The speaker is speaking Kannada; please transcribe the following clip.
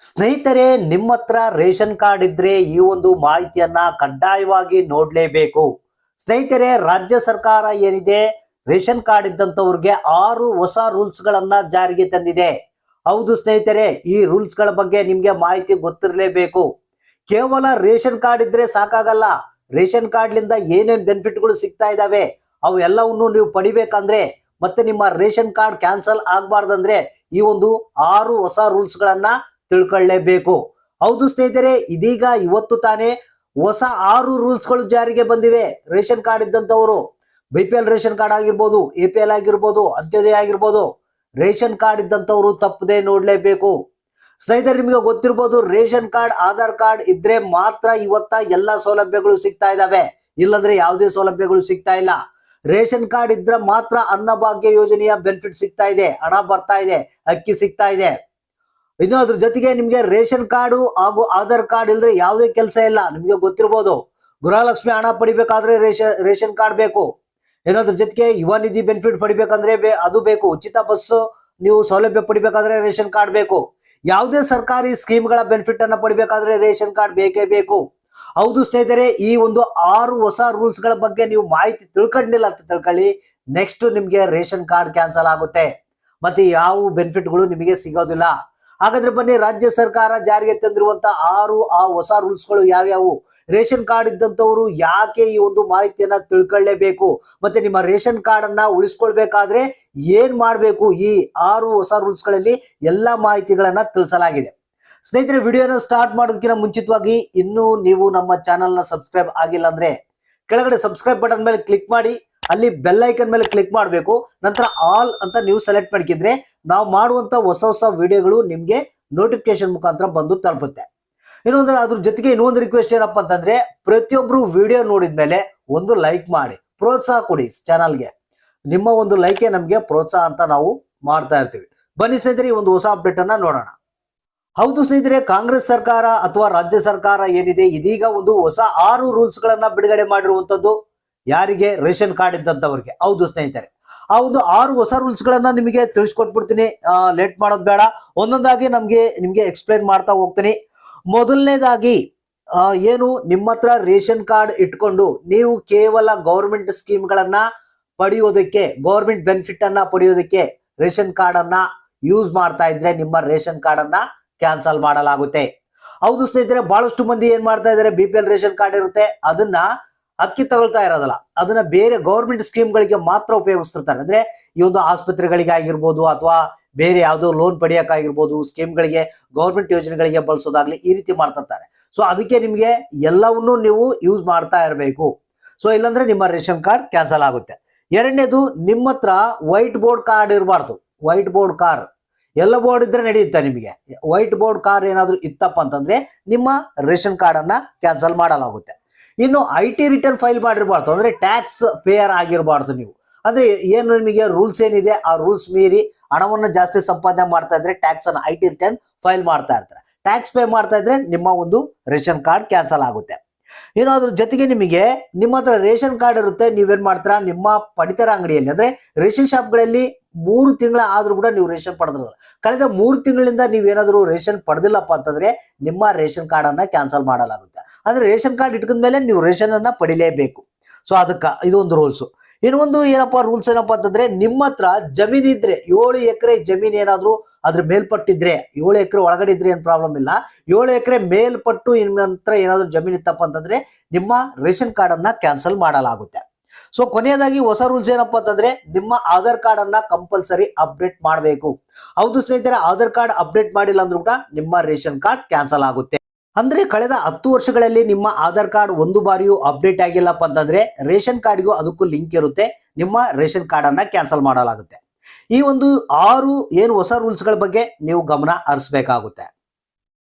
ಸ್ನೇಹಿತರೆ ನಿಮ್ಮ ಹತ್ರ ರೇಷನ್ ಕಾರ್ಡ್ ಇದ್ರೆ ಈ ಒಂದು ಮಾಹಿತಿಯನ್ನ ಕಡ್ಡಾಯವಾಗಿ ನೋಡ್ಲೇಬೇಕು. ಸ್ನೇಹಿತರೆ, ರಾಜ್ಯ ಸರ್ಕಾರ ಏನಿದೆ? ರೇಷನ್ ಕಾರ್ಡ್ ಇದ್ದಂಥವ್ರಿಗೆ ಆರು ಹೊಸ ರೂಲ್ಸ್ ಗಳನ್ನ ಜಾರಿಗೆ ತಂದಿದೆ. ಹೌದು ಸ್ನೇಹಿತರೆ, ಈ ರೂಲ್ಸ್ಗಳ ಬಗ್ಗೆ ನಿಮ್ಗೆ ಮಾಹಿತಿ ಗೊತ್ತಿರಲೇಬೇಕು. ಕೇವಲ ರೇಷನ್ ಕಾರ್ಡ್ ಇದ್ರೆ ಸಾಕಾಗಲ್ಲ. ರೇಷನ್ ಕಾರ್ಡ್ಲಿಂದ ಏನೇನ್ ಬೆನಿಫಿಟ್ಗಳು ಸಿಗ್ತಾ ಇದಾವೆ, ಅವೆಲ್ಲವನ್ನು ನೀವು ಪಡಿಬೇಕಂದ್ರೆ, ಮತ್ತೆ ನಿಮ್ಮ ರೇಷನ್ ಕಾರ್ಡ್ ಕ್ಯಾನ್ಸಲ್ ಆಗ್ಬಾರ್ದಂದ್ರೆ ಈ ಒಂದು ಆರು ಹೊಸ ರೂಲ್ಸ್ ಗಳನ್ನ ತಿಳ್ಕೊಳ್ಳೇಬೇಕು. ಹೌದು ಸ್ನೇಹಿತರೆ, ಇದೀಗ ಇವತ್ತು ತಾನೇ ಹೊಸ ಆರು ರೂಲ್ಸ್ಗಳು ಜಾರಿಗೆ ಬಂದಿವೆ. Ration card ಇದ್ದಂತವರು B P L ration card ಆಗಿರ್ಬೋದು, ಎ ಪಿ ಎಲ್ ಆಗಿರ್ಬೋದು, ಅಂತ್ಯೋದಯ ಆಗಿರ್ಬೋದು, ರೇಷನ್ ಕಾರ್ಡ್ ಇದ್ದಂತವರು ತಪ್ಪದೇ ನೋಡ್ಲೇಬೇಕು. ಸ್ನೇಹಿತರೆ, ನಿಮಗೆ ಗೊತ್ತಿರ್ಬೋದು, ರೇಷನ್ ಕಾರ್ಡ್, ಆಧಾರ್ ಕಾರ್ಡ್ ಇದ್ರೆ ಮಾತ್ರ ಇವತ್ತ ಎಲ್ಲಾ ಸೌಲಭ್ಯಗಳು ಸಿಗ್ತಾ ಇದಾವೆ. ಇಲ್ಲಂದ್ರೆ ಯಾವುದೇ ಸೌಲಭ್ಯಗಳು ಸಿಗ್ತಾ ಇಲ್ಲ. ರೇಷನ್ ಕಾರ್ಡ್ ಇದ್ರೆ ಮಾತ್ರ ಅನ್ನಭಾಗ್ಯ ಯೋಜನೆಯ ಬೆನಿಫಿಟ್ ಸಿಗ್ತಾ ಇದೆ, ಹಣ ಬರ್ತಾ ಇದೆ, ಅಕ್ಕಿ ಸಿಗ್ತಾ ಇದೆ. ಇನ್ನು ಅದ್ರ ಜೊತೆಗೆ ನಿಮ್ಗೆ ರೇಷನ್ ಕಾರ್ಡು ಹಾಗೂ ಆಧಾರ್ ಕಾರ್ಡ್ ಇಲ್ದ್ರೆ ಯಾವುದೇ ಕೆಲಸ ಇಲ್ಲ. ನಿಮ್ಗೆ ಗೊತ್ತಿರ್ಬೋದು. ಗೃಹಲಕ್ಷ್ಮಿ ಹಣ ಪಡಿಬೇಕಾದ್ರೆ ರೇಷನ್ ರೇಷನ್ ಕಾರ್ಡ್ ಬೇಕು. ಏನೋದ್ರ ಜೊತೆಗೆ ಯುವ ನಿಧಿ ಬೆನಿಫಿಟ್ ಪಡಿಬೇಕಂದ್ರೆ ಅದು ಬೇಕು. ಉಚಿತ ಬಸ್ ನೀವು ಸೌಲಭ್ಯ ಪಡಿಬೇಕಾದ್ರೆ ರೇಷನ್ ಕಾರ್ಡ್ ಬೇಕು. ಯಾವುದೇ ಸರ್ಕಾರಿ ಸ್ಕೀಮ್ಗಳ ಬೆನಿಫಿಟ್ ಅನ್ನ ಪಡಿಬೇಕಾದ್ರೆ ರೇಷನ್ ಕಾರ್ಡ್ ಬೇಕೇ ಬೇಕು. ಹೌದು ಸ್ನೇಹಿತರೆ, ಈ ಒಂದು ಆರು ಹೊಸ ರೂಲ್ಸ್ಗಳ ಬಗ್ಗೆ ನೀವು ಮಾಹಿತಿ ತಿಳ್ಕೊಂಡಿಲ್ಲ ಅಂತ ತಿಳ್ಕೊಳ್ಳಿ. ನೆಕ್ಸ್ಟ್ ನಿಮ್ಗೆ ರೇಷನ್ ಕಾರ್ಡ್ ಕ್ಯಾನ್ಸಲ್ ಆಗುತ್ತೆ. ಮತ್ತೆ ಯಾವ ಬೆನಿಫಿಟ್ಗಳು ನಿಮಗೆ ಸಿಗೋದಿಲ್ಲ. ಹಾಗಾದ್ರೆ ಬನ್ನಿ, ರಾಜ್ಯ ಸರ್ಕಾರ ಜಾರಿಗೆ ತಂದಿರುವಂತ ಆರು ಆ ಹೊಸ ರೂಲ್ಸ್ಗಳು ಯಾವ್ಯಾವು? ರೇಷನ್ ಕಾರ್ಡ್ ಇದ್ದಂತವರು ಯಾಕೆ ಈ ಒಂದು ಮಾಹಿತಿಯನ್ನ ತಿಳ್ಕೊಳ್ಳೇಬೇಕು? ಮತ್ತೆ ನಿಮ್ಮ ರೇಷನ್ ಕಾರ್ಡ್ ಅನ್ನ ಉಳಿಸ್ಕೊಳ್ಬೇಕಾದ್ರೆ ಏನ್ ಮಾಡಬೇಕು ಈ ಆರು ಹೊಸ ರೂಲ್ಸ್ಗಳಲ್ಲಿ ಎಲ್ಲಾ ಮಾಹಿತಿಗಳನ್ನ ತಿಳಿಸಲಾಗಿದೆ. ಸ್ನೇಹಿತರೆ, ವಿಡಿಯೋನ ಸ್ಟಾರ್ಟ್ ಮಾಡೋದಕ್ಕಿಂತ ಮುಂಚಿತವಾಗಿ ಇನ್ನೂ ನೀವು ನಮ್ಮ ಚಾನೆಲ್ನ ಸಬ್ಸ್ಕ್ರೈಬ್ ಆಗಿಲ್ಲ ಅಂದ್ರೆ ಕೆಳಗಡೆ ಸಬ್ಸ್ಕ್ರೈಬ್ ಬಟನ್ ಮೇಲೆ ಕ್ಲಿಕ್ ಮಾಡಿ. ಅಲ್ಲಿ ಬೆಲ್ ಐಕನ್ ಮೇಲೆ ಕ್ಲಿಕ್ ಮಾಡಬೇಕು. ನಂತರ ಆಲ್ ಅಂತ ನೀವು ಸೆಲೆಕ್ಟ್ ಮಾಡ್ಕಿದ್ರೆ ನಾವು ಮಾಡುವಂತ ಹೊಸ ಹೊಸ ವಿಡಿಯೋಗಳು ನಿಮ್ಗೆ ನೋಟಿಫಿಕೇಶನ್ ಮುಖಾಂತರ ಬಂದು ತಲುಪುತ್ತೆ. ಇನ್ನೊಂದು ಅದ್ರ ಜೊತೆಗೆ ಇನ್ನೊಂದು ರಿಕ್ವೆಸ್ಟ್ ಏನಪ್ಪಾ ಅಂತಂದ್ರೆ ಪ್ರತಿಯೊಬ್ರು ವಿಡಿಯೋ ನೋಡಿದ ಮೇಲೆ ಒಂದು ಲೈಕ್ ಮಾಡಿ, ಪ್ರೋತ್ಸಾಹ ಕೊಡಿ ಚಾನಲ್ಗೆ ನಿಮ್ಮ ಒಂದು ಲೈಕೆ ನಮಗೆ ಪ್ರೋತ್ಸಾಹ ಅಂತ ನಾವು ಮಾಡ್ತಾ ಇರ್ತೀವಿ. ಬನ್ನಿ ಸ್ನೇಹಿತರೆ ಒಂದು ಹೊಸ ಅಪ್ಡೇಟ್ ಅನ್ನ ನೋಡೋಣ. ಹೌದು ಸ್ನೇಹಿತರೆ, ಕಾಂಗ್ರೆಸ್ ಸರ್ಕಾರ ಅಥವಾ ರಾಜ್ಯ ಸರ್ಕಾರ ಏನಿದೆ, ಇದೀಗ ಒಂದು ಹೊಸ ಆರು ರೂಲ್ಸ್ ಗಳನ್ನ ಬಿಡುಗಡೆ ಮಾಡಿರುವಂತದ್ದು ಯಾರಿಗೆ? ರೇಷನ್ ಕಾರ್ಡ್ ಇದ್ದಂಥವ್ರಿಗೆ ಹೌದು ಸ್ನೇಹಿತರೆ. ಆ ಒಂದು ಆರು ಹೊಸ ರೂಲ್ಸ್ ಗಳನ್ನ ನಿಮಗೆ ತಿಳಿಸ್ಕೊಟ್ಬಿಡ್ತೀನಿ. ಲೇಟ್ ಮಾಡೋದು ಬೇಡ. ಒಂದೊಂದಾಗಿ ನಮ್ಗೆ, ನಿಮ್ಗೆ ಎಕ್ಸ್ಪ್ಲೈನ್ ಮಾಡ್ತಾ ಹೋಗ್ತೀನಿ. ಮೊದಲನೇದಾಗಿ ಏನು ನಿಮ್ಮ ಹತ್ರ ರೇಷನ್ ಕಾರ್ಡ್ ಇಟ್ಕೊಂಡು ನೀವು ಕೇವಲ ಗೌರ್ಮೆಂಟ್ ಸ್ಕೀಮ್ಗಳನ್ನ ಪಡೆಯೋದಕ್ಕೆ ಗೌರ್ಮೆಂಟ್ ಬೆನಿಫಿಟ್ ಅನ್ನ ಪಡೆಯೋದಕ್ಕೆ ರೇಷನ್ ಕಾರ್ಡ್ ಅನ್ನ ಯೂಸ್ ಮಾಡ್ತಾ ಇದ್ರೆ ನಿಮ್ಮ ರೇಷನ್ ಕಾರ್ಡ್ ಅನ್ನ ಕ್ಯಾನ್ಸಲ್ ಮಾಡಲಾಗುತ್ತೆ. ಹೌದು ಸ್ನೇಹಿತರೆ, ಬಹಳಷ್ಟು ಮಂದಿ ಏನ್ ಮಾಡ್ತಾ ಇದ್ದಾರೆ ಬಿ ರೇಷನ್ ಕಾರ್ಡ್ ಇರುತ್ತೆ. ಅದನ್ನ ಅಕ್ಕಿ ತಗೊಳ್ತಾ ಇರೋದಲ್ಲ, ಅದನ್ನ ಬೇರೆ ಗೌರ್ಮೆಂಟ್ ಸ್ಕೀಮ್ಗಳಿಗೆ ಮಾತ್ರ ಉಪಯೋಗಿಸ್ತಿರ್ತಾರೆ. ಅಂದ್ರೆ ಈ ಒಂದು ಆಸ್ಪತ್ರೆಗಳಿಗೆ ಆಗಿರ್ಬೋದು ಅಥವಾ ಬೇರೆ ಯಾವುದೋ ಲೋನ್ ಪಡೆಯೋಕ್ಕಾಗಿರ್ಬೋದು ಸ್ಕೀಮ್ಗಳಿಗೆ ಗೌರ್ಮೆಂಟ್ ಯೋಜನೆಗಳಿಗೆ ಬಳಸೋದಾಗ್ಲಿ ಈ ರೀತಿ ಮಾಡ್ತಿರ್ತಾರೆ. ಸೊ ಅದಕ್ಕೆ ನಿಮಗೆ ಎಲ್ಲವನ್ನೂ ನೀವು ಯೂಸ್ ಮಾಡ್ತಾ ಇರಬೇಕು. ಸೊ ಇಲ್ಲಾಂದ್ರೆ ನಿಮ್ಮ ರೇಷನ್ ಕಾರ್ಡ್ ಕ್ಯಾನ್ಸಲ್ ಆಗುತ್ತೆ. ಎರಡನೇದು, ನಿಮ್ಮ ಹತ್ರ ವೈಟ್ ಬೋರ್ಡ್ ಕಾರ್ಡ್ ಇರಬಾರ್ದು. ವೈಟ್ ಬೋರ್ಡ್ ಕಾರ್ ಎಲ್ಲ ಬೋರ್ಡ್ ಇದ್ರೆ ನಡೆಯುತ್ತೆ ನಿಮಗೆ. ವೈಟ್ ಬೋರ್ಡ್ ಕಾರ್ ಏನಾದರೂ ಇತ್ತಪ್ಪ ಅಂತಂದ್ರೆ ನಿಮ್ಮ ರೇಷನ್ ಕಾರ್ಡ್ ಅನ್ನ ಕ್ಯಾನ್ಸಲ್ ಮಾಡಲಾಗುತ್ತೆ. ಇನ್ನು ಐ ಟಿ ರಿಟರ್ನ್ ಫೈಲ್ ಮಾಡಿರಬಾರ್ದು. ಅಂದರೆ ಟ್ಯಾಕ್ಸ್ ಪೇಯರ್ ಆಗಿರಬಾರ್ದು ನೀವು. ಅಂದರೆ ಏನು ನಿಮಗೆ ರೂಲ್ಸ್ ಏನಿದೆ, ಆ ರೂಲ್ಸ್ ಮೀರಿ ಹಣವನ್ನು ಜಾಸ್ತಿ ಸಂಪಾದನೆ ಮಾಡ್ತಾ ಇದ್ರೆ ಟ್ಯಾಕ್ಸ್ ಅನ್ನು ಐ ಟಿ ರಿಟರ್ನ್ ಫೈಲ್ ಮಾಡ್ತಾ ಇರ್ತಾರೆ. ಟ್ಯಾಕ್ಸ್ ಪೇ ಮಾಡ್ತಾ ಇದ್ರೆ ನಿಮ್ಮ ಒಂದು ರೇಷನ್ ಕಾರ್ಡ್ ಕ್ಯಾನ್ಸಲ್ ಆಗುತ್ತೆ. ಏನೋ ಅದ್ರ ಜೊತೆಗೆ ನಿಮಗೆ ನಿಮ್ಮ ಹತ್ರ ರೇಷನ್ ಕಾರ್ಡ್ ಇರುತ್ತೆ, ನೀವೇನ್ ಮಾಡ್ತೀರಾ? ನಿಮ್ಮ ಪಡಿತರ ಅಂಗಡಿಯಲ್ಲಿ. ಅಂದ್ರೆ ರೇಷನ್ ಶಾಪ್ಗಳಲ್ಲಿ ಮೂರು ತಿಂಗಳ ಆದ್ರೂ ಕೂಡ ನೀವು ರೇಷನ್ ಪಡೆದಿರೋದು. ಕಳೆದ ಮೂರು ತಿಂಗಳಿಂದ ಏನಾದರೂ ರೇಷನ್ ಪಡೆದಿಲ್ಲಪ್ಪ ಅಂತಂದ್ರೆ ನಿಮ್ಮ ರೇಷನ್ ಕಾರ್ಡ್ ಅನ್ನ ಕ್ಯಾನ್ಸಲ್ ಮಾಡಲಾಗುತ್ತೆ. ಅಂದ್ರೆ ರೇಷನ್ ಕಾರ್ಡ್ ಇಟ್ಕೊಂಡ ಮೇಲೆ ನೀವು ರೇಷನ್ ಅನ್ನ ಪಡಿಲೇಬೇಕು. ಸೊ ಅದಕ್ಕೆ ಇದು ಒಂದು ರೂಲ್ಸ್ ಇನ್ನೊಂದು ಏನಪ್ಪಾ ರೂಲ್ಸ್ ಏನಪ್ಪಾ ಅಂತಂದ್ರೆ ನಿಮ್ಮ ಹತ್ರ ಜಮೀನ್ ಇದ್ರೆ, ಏಳು ಎಕರೆ ಜಮೀನ್ ಏನಾದರೂ ಅದ್ರ ಮೇಲ್ಪಟ್ಟಿದ್ರೆ, ಏಳು ಎಕರೆ ಒಳಗಡೆ ಇದ್ರೆ ಏನ್ ಪ್ರಾಬ್ಲಮ್ ಇಲ್ಲ. ಏಳು ಎಕರೆ ಮೇಲ್ಪಟ್ಟು ನಿಮ್ಮ ಹತ್ರ ಏನಾದ್ರು ಜಮೀನ್ ಇತ್ತಪ್ಪ ಅಂತಂದ್ರೆ ನಿಮ್ಮ ರೇಷನ್ ಕಾರ್ಡ್ ಅನ್ನ ಕ್ಯಾನ್ಸಲ್ ಮಾಡಲಾಗುತ್ತೆ. ಸೊ ಕೊನೆಯದಾಗಿ ಹೊಸ ರೂಲ್ಸ್ ಏನಪ್ಪಾ ಅಂತಂದ್ರೆ ನಿಮ್ಮ ಆಧಾರ್ ಕಾರ್ಡ್ ಅನ್ನ ಕಂಪಲ್ಸರಿ ಅಪ್ಡೇಟ್ ಮಾಡಬೇಕು. ಹೌದು ಸ್ನೇಹಿತರೆ, ಆಧಾರ್ ಕಾರ್ಡ್ ಅಪ್ಡೇಟ್ ಮಾಡಿಲ್ಲ ಅಂದ್ರೂ ಕೂಡ ನಿಮ್ಮ ರೇಷನ್ ಕಾರ್ಡ್ ಕ್ಯಾನ್ಸಲ್ ಆಗುತ್ತೆ. ಅಂದ್ರೆ ಕಳೆದ ಹತ್ತು ವರ್ಷಗಳಲ್ಲಿ ನಿಮ್ಮ ಆಧಾರ್ ಕಾರ್ಡ್ ಒಂದು ಬಾರಿಯೂ ಅಪ್ಡೇಟ್ ಆಗಿಲ್ಲಪ್ಪ ಅಂತಂದ್ರೆ ರೇಷನ್ ಕಾರ್ಡ್ಗೂ ಅದಕ್ಕೂ ಲಿಂಕ್ ಇರುತ್ತೆ. ನಿಮ್ಮ ರೇಷನ್ ಕಾರ್ಡ್ ಅನ್ನ ಕ್ಯಾನ್ಸಲ್ ಮಾಡಲಾಗುತ್ತೆ. ಈ ಒಂದು ಆರು ಏನು ಹೊಸ ರೂಲ್ಸ್ಗಳ ಬಗ್ಗೆ ನೀವು ಗಮನ ಹರಿಸಬೇಕಾಗುತ್ತೆ.